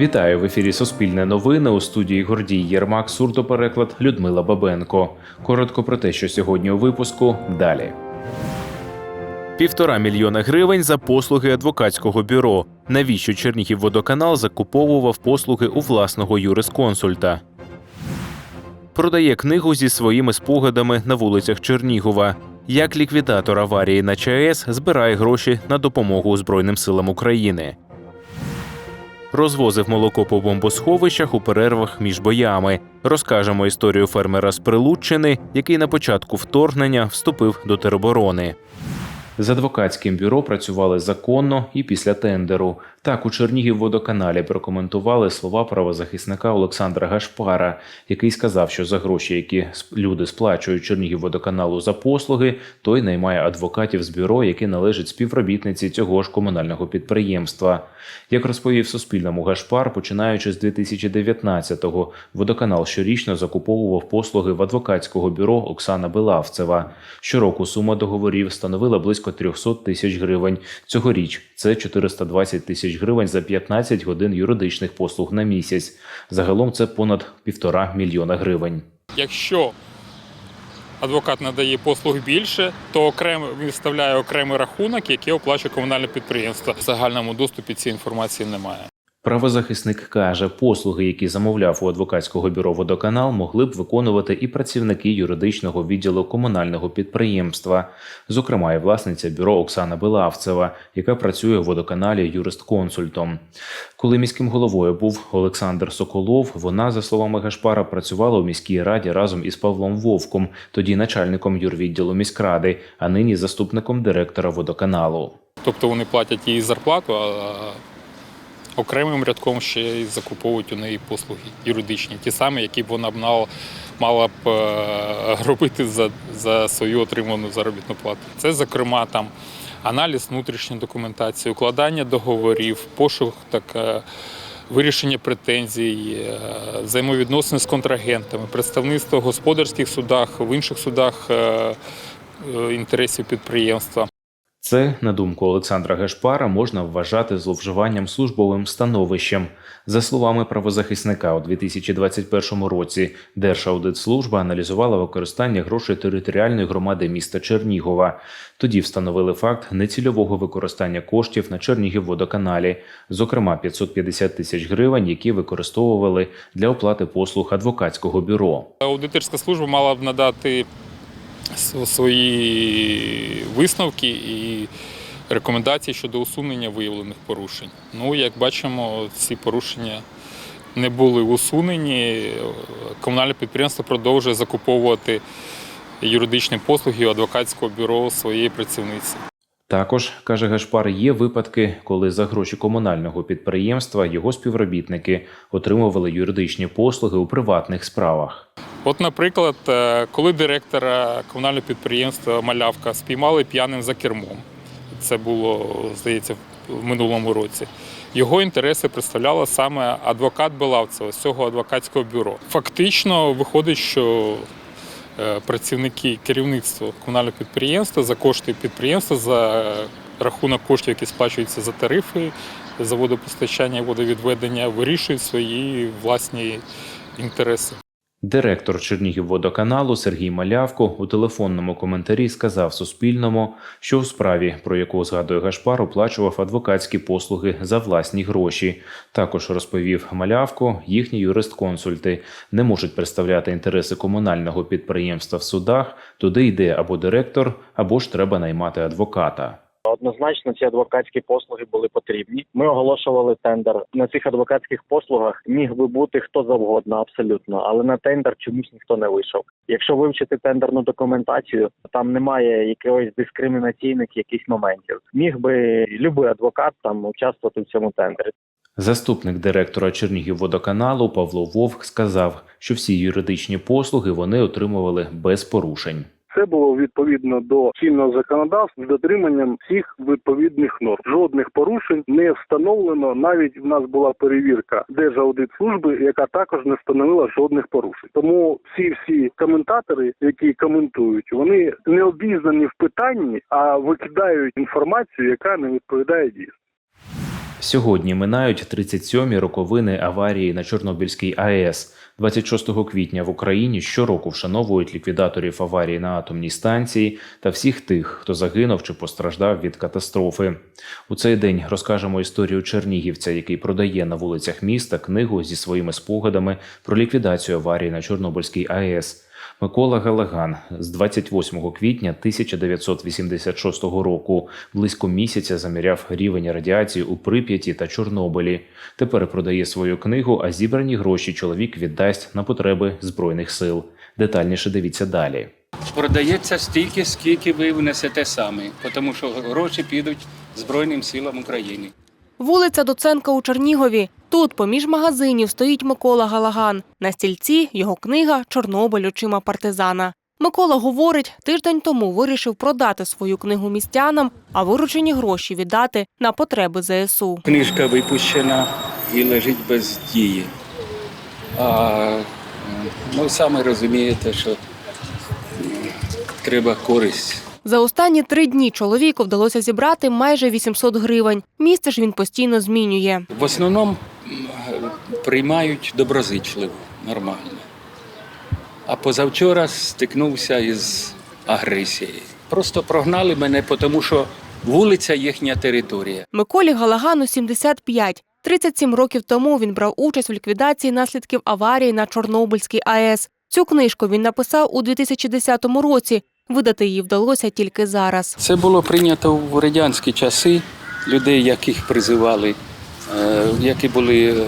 Вітаю в ефірі Суспільне новини у студії Гордій Єрмак, сурдопереклад Людмила Бабенко. Коротко про те, що сьогодні у випуску далі. Півтора мільйона гривень за послуги адвокатського бюро. Навіщо Чернігівводоканал закуповував послуги у власного юрисконсульта? Продає книгу зі своїми спогадами на вулицях Чернігова. Як ліквідатор аварії на ЧАЕС збирає гроші на допомогу Збройним силам України. Розвозив молоко по бомбосховищах у перервах між боями. Розкажемо історію фермера з Прилуччини, який на початку вторгнення вступив до тероборони. З адвокатським бюро працювали законно і після тендеру. Так у Чернігівводоканалі прокоментували слова правозахисника Олександра Гашпара, який сказав, що за гроші, які люди сплачують Чернігівводоканалу за послуги, той наймає адвокатів з бюро, яке належить співробітниці цього ж комунального підприємства. Як розповів Суспільному Гашпар, починаючи з 2019-го, водоканал щорічно закуповував послуги в адвокатського бюро Оксана Белавцева. Щороку сума договорів становила близько 300 тисяч гривень. Цьогоріч це 420 тисяч гривень за 15 годин юридичних послуг на місяць. Загалом це понад півтора мільйона гривень. Якщо адвокат надає послуг більше, то окремо він вставляє окремий рахунок, який оплачує комунальне підприємство. В загальному доступі цієї інформації немає. Правозахисник каже, послуги, які замовляв у адвокатського бюро водоканал, могли б виконувати і працівники юридичного відділу комунального підприємства, зокрема, і власниця бюро Оксана Белавцева, яка працює в водоканалі юрист-консультом. Коли міським головою був Олександр Соколов, вона, за словами Гашпара, працювала у міській раді разом із Павлом Вовком, тоді начальником юрвідділу міськради, а нині заступником директора водоканалу. Тобто вони платять їй зарплату, а окремим рядком ще й закуповують у неї послуги юридичні, ті самі, які б вона б мала, б е, робити за, за свою отриману заробітну плату. Це, зокрема, там аналіз внутрішньої документації, укладання договорів, пошук так. е, Вирішення претензій, е, взаємовідносини з контрагентами, представництво в господарських судах, в інших судах інтересів підприємства. Це, на думку Олександра Гешпара, можна вважати зловживанням службовим становищем. За словами правозахисника, у 2021 році Держаудитслужба аналізувала використання грошей територіальної громади міста Чернігова. Тоді встановили факт нецільового використання коштів на Чернігівводоканалі, зокрема 550 тисяч гривень, які використовували для оплати послуг адвокатського бюро. Аудиторська служба мала б надати свої висновки і рекомендації щодо усунення виявлених порушень. Ну, як бачимо, ці порушення не були усунені. Комунальне підприємство продовжує закуповувати юридичні послуги адвокатського бюро своєї працівниці. Також каже Гашпар, є випадки, коли за гроші комунального підприємства його співробітники отримували юридичні послуги у приватних справах. От, наприклад, е, коли директора комунального підприємства Малявка спіймали п'яним за кермом, це було, здається, в минулому році. Його інтереси представляла саме адвокат Белавцева з цього адвокатського бюро. Фактично виходить, що е, працівники керівництва комунального підприємства за кошти підприємства, за рахунок коштів, які сплачуються за тарифи за водопостачання і водовідведення, вирішують свої власні інтереси. Директор Чернігівводоканалу Сергій Малявко у телефонному коментарі сказав Суспільному, що у справі, про яку згадує Гашпар, оплачував адвокатські послуги за власні гроші. Також розповів Малявко, їхні юрист-консульти не можуть представляти інтереси комунального підприємства в судах. Туди йде або директор, або ж треба наймати адвоката. Однозначно, ці адвокатські послуги були потрібні. Ми оголошували тендер. На цих адвокатських послугах міг би бути хто завгодно, абсолютно, але на тендер чомусь ніхто не вийшов. Якщо вивчити тендерну документацію, там немає якихось дискримінаційних якихось моментів. Міг би будь-який адвокат там участвувати в цьому тендері. Заступник директора Чернігівводоканалу Павло Вовк сказав, що всі юридичні послуги вони отримували без порушень. Це було відповідно до чинного законодавства з дотриманням всіх відповідних норм. Жодних порушень не встановлено. Навіть в нас була перевірка Держаудитслужби, яка також не встановила жодних порушень. Тому всі всі коментатори, які коментують, вони не обізнані в питанні, а викидають інформацію, яка не відповідає дійсності. Сьогодні минають 37-мі роковини аварії на Чорнобильській АЕС. 26 квітня в Україні щороку вшановують ліквідаторів аварії на атомній станції та всіх тих, хто загинув чи постраждав від катастрофи. У цей день розкажемо історію чернігівця, який продає на вулицях міста книгу зі своїми спогадами про ліквідацію аварії на Чорнобильській АЕС. Микола Галаган з 28 квітня 1986 року близько місяця заміряв рівень радіації у Прип'яті та Чорнобилі. Тепер продає свою книгу, а зібрані гроші чоловік віддасть на потреби збройних сил. Детальніше дивіться далі. продається стільки, скільки ви внесете самі, тому що гроші підуть Збройним силам України. Вулиця Доценка у Чернігові. Тут, поміж магазинів, стоїть Микола Галаган. На стільці його книга Чорнобиль очима партизана. Микола говорить, тиждень тому вирішив продати свою книгу містянам, а виручені гроші віддати на потреби ЗСУ. Книжка випущена і лежить без дії. А ну, самі розумієте, що треба користь. За останні три дні чоловіку вдалося зібрати майже 800 гривень. Місце ж він постійно змінює. В основному приймають доброзичливо, нормально. А позавчора стикнувся із агресією. Просто прогнали мене, тому що вулиця їхня територія. Миколі Галагану 75. 37 років тому він брав участь в ліквідації наслідків аварії на Чорнобильській АЕС. Цю книжку він написав у 2010 році. Видати її вдалося тільки зараз. Це було прийнято в радянські часи. Людей, яких призивали, які були е,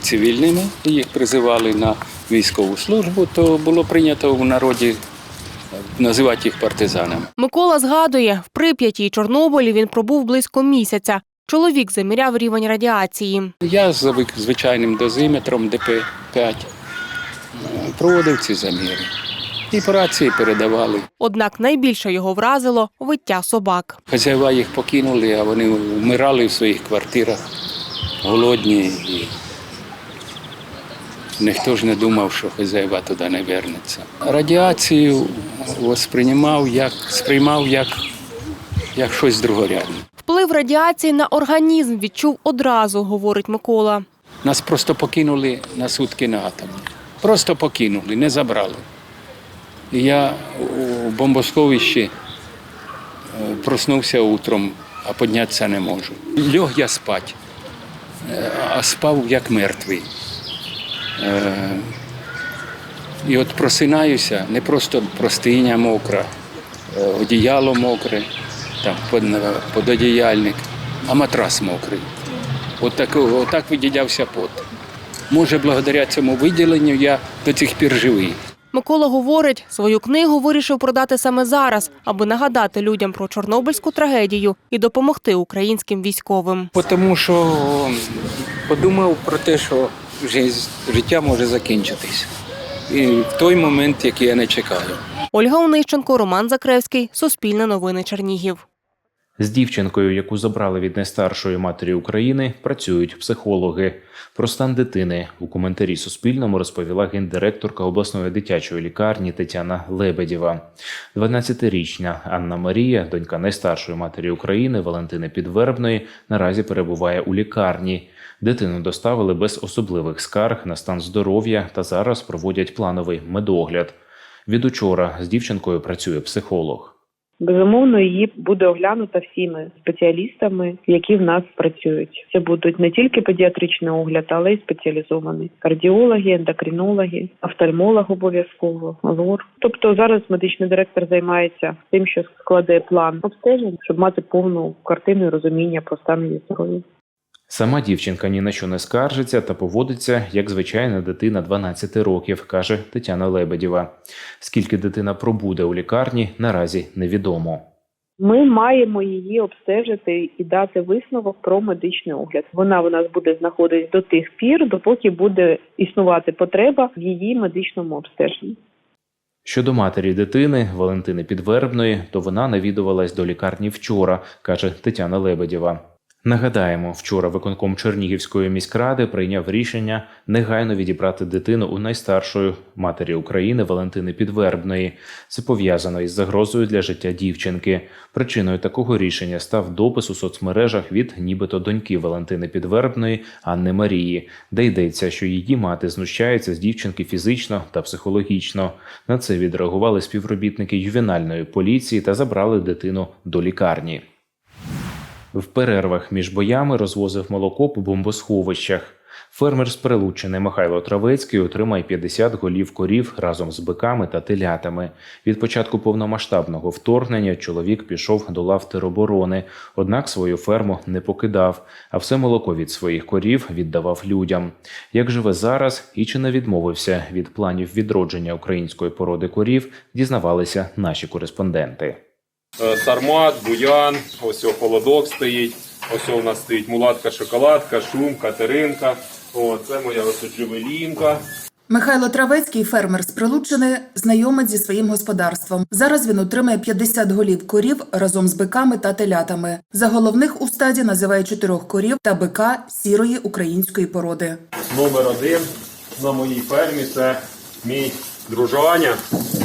цивільними, їх призивали на військову службу, то було прийнято в народі е, називати їх партизанами. Микола згадує, в Прип'яті і Чорнобилі він пробув близько місяця. Чоловік заміряв рівень радіації. Я звик- звичайним дозиметром ДП-5 е, проводив ці заміри. І по рації передавали. Однак найбільше його вразило виття собак. Хазяїва їх покинули, а вони вмирали в своїх квартирах, голодні. І ніхто ж не думав, що хазяїва туди не вернеться. Радіацію сприймав як, сприймав як, як щось другорядне. Вплив радіації на організм відчув одразу, говорить Микола. Нас просто покинули на сутки на атомі. Просто покинули, не забрали. Я у бомбосховищі е, проснувся утром, а піднятися не можу. Льох я спать, е, а спав як мертвий. Е, І от просинаюся, не просто простиня мокра, одіяло мокре, там пододіяльник, а матрас мокрий. Отак, отак виділявся пот. Може, благодаря цьому виділенню я до цих пір живий. Микола говорить, свою книгу вирішив продати саме зараз, аби нагадати людям про чорнобильську трагедію і допомогти українським військовим. Тому що подумав про те, що життя- життя може закінчитись. І в той момент, який я не чекаю. Ольга Онищенко, Роман Закревський, Суспільне новини Чернігів. З дівчинкою, яку забрали від найстаршої матері України, працюють психологи. Про стан дитини у коментарі Суспільному розповіла гендиректорка обласної дитячої лікарні Тетяна Лебедєва. 12-річна Анна Марія, донька найстаршої матері України Валентини Підвербної, наразі перебуває у лікарні. Дитину доставили без особливих скарг на стан здоров'я та зараз проводять плановий медогляд. Від учора з дівчинкою працює психолог. Безумовно, її буде оглянута всіми спеціалістами, які в нас працюють. Це будуть не тільки педіатричний огляд, але й спеціалізовані кардіологи, ендокринологи, офтальмолог обов'язково, лор. Тобто зараз медичний директор займається тим, що складе план обстежень, щоб мати повну картину і розуміння про стан її здоров'я. Сама дівчинка ні на що не скаржиться та поводиться як звичайна дитина 12 років, каже Тетяна Лебедєва. Скільки дитина пробуде у лікарні, наразі невідомо. Ми маємо її обстежити і дати висновок про медичний огляд. Вона у нас буде знаходитись до тих пір, допоки буде існувати потреба в її медичному обстеженні. Щодо матері дитини Валентини Підвербної, то вона навідувалась до лікарні вчора, каже Тетяна Лебедєва. Нагадаємо, вчора виконком Чернігівської міськради прийняв рішення негайно відібрати дитину у найстаршої матері України Валентини Підвербної. Це пов'язано із загрозою для життя дівчинки. Причиною такого рішення став допис у соцмережах від нібито доньки Валентини Підвербної Анни Марії, де йдеться, що її мати знущається з дівчинки фізично та психологічно. На це відреагували співробітники ювенальної поліції та забрали дитину до лікарні. В перервах між боями розвозив молоко по бомбосховищах. Фермер з Прилуччини Михайло Травецький отримає 50 голів корів разом з биками та телятами. Від початку повномасштабного вторгнення чоловік пішов до лав тероборони, однак свою ферму не покидав, а все молоко від своїх корів віддавав людям. Як живе зараз і чи не відмовився від планів відродження української породи корів, дізнавалися наші кореспонденти. Е, Сармат, буян, ось о, холодок стоїть. Ось у нас стоїть мулатка, шоколадка, шум, катеринка. О, це моя джевелінка. Михайло Травецький, фермер з Прилуччини, знайомець зі своїм господарством. Зараз він утримує 50 голів корів разом з биками та телятами. За головних у стаді називає чотирьох корів та бика сірої української породи. Номер один на моїй фермі це мій дружаня,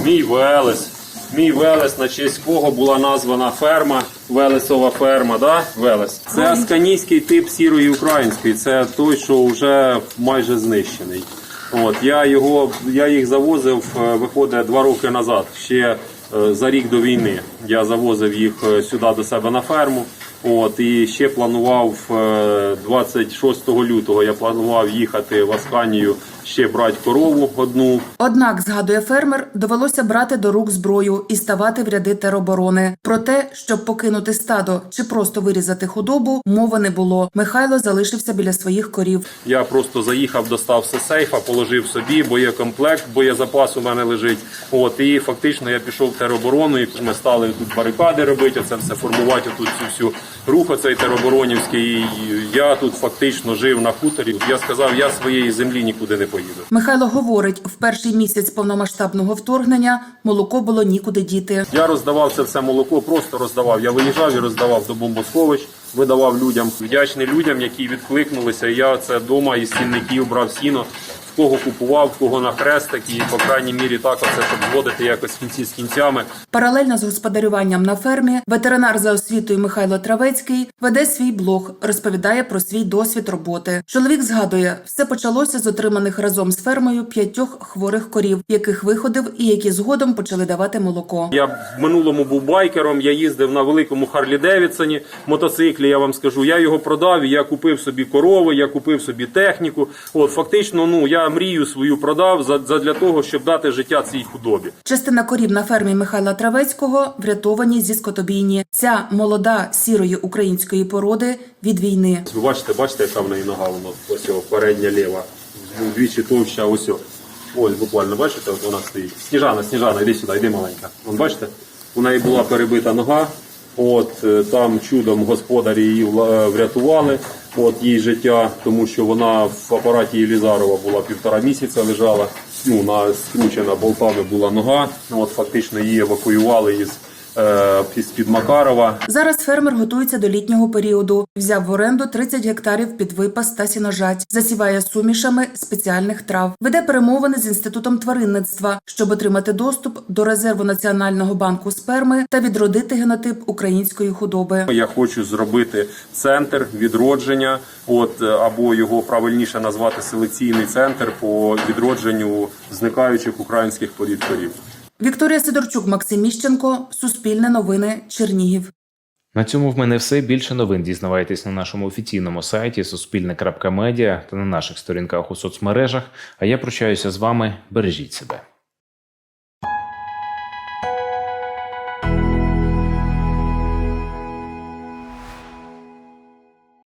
мій Велес. Мій Велес, на честь кого була названа ферма, Велесова ферма, да? Велес. Це асканійський тип сірої української. Це той, що вже майже знищений. От я його, я їх завозив, е, виходить два роки назад, ще е, за рік до війни. Я завозив їх е, сюди до себе на ферму. От і ще планував е, 26 лютого. Я планував їхати в Асканію, ще брати корову одну. Однак, згадує фермер, довелося брати до рук зброю і ставати в ряди тероборони. Про те, щоб покинути стадо чи просто вирізати худобу, мови не було. Михайло залишився біля своїх корів. Я просто заїхав, достав все сейфа, положив собі, боєкомплект, боєзапас у мене лежить. От і фактично я пішов в тероборону, і ми стали тут барикади робити, оце все формувати, тут цю всю рух оцей тероборонівський. Я тут фактично жив на хуторі. Я сказав, я своєї землі нікуди не поїду. Михайло говорить, в перший місяць повномасштабного вторгнення молоко було нікуди діти. Я роздавав це все молоко, просто роздавав. Я виїжджав і роздавав до бомбосховищ, видавав людям. Вдячний людям, які відкликнулися. Я це вдома із сінників брав сіно. Кого купував, кого на хрестик, і по крайній мірі так оце, щоб зводити якось кінці з кінцями. Паралельно з господарюванням на фермі, ветеринар за освітою Михайло Травецький веде свій блог, розповідає про свій досвід роботи. Чоловік згадує, все почалося з отриманих разом з фермою п'ятьох хворих корів, яких виходив і які згодом почали давати молоко. Я в минулому був байкером. Я їздив на великому Харлі Девідсоні мотоциклі. Я вам скажу, я його продав. Я купив собі корови, я купив собі техніку. От фактично, ну я мрію свою продав за, для того, щоб дати життя цій худобі. Частина корів на фермі Михайла Травецького врятовані зі скотобійні. Ця молода сірої української породи від війни. Ви бачите, бачите, яка в неї нога воно ось о, передня ліва. Вдвічі товща, ось. о. Ось буквально бачите, от вона стоїть. Сніжана, сніжана, йди сюди, йди маленька. Вон бачите? У неї була перебита нога. От е, там чудом господарі її врятували. От її життя, тому що вона в апараті Єлізарова була півтора місяця лежала. Ну, на скручена болтами була нога. От фактично її евакуювали із з-під Макарова. Зараз фермер готується до літнього періоду. Взяв в оренду 30 гектарів під випас та сіножать, засіває сумішами спеціальних трав, веде перемовини з інститутом тваринництва, щоб отримати доступ до резерву Національного банку сперми та відродити генотип української худоби. Я хочу зробити центр відродження, от е, або його правильніше назвати селекційний центр по відродженню зникаючих українських порід корів. Вікторія Сидорчук, Максим Міщенко, Суспільне новини, Чернігів. На цьому в мене все. Більше новин дізнавайтесь на нашому офіційному сайті суспільне.медіа та на наших сторінках у соцмережах. А я прощаюся з вами. Бережіть себе.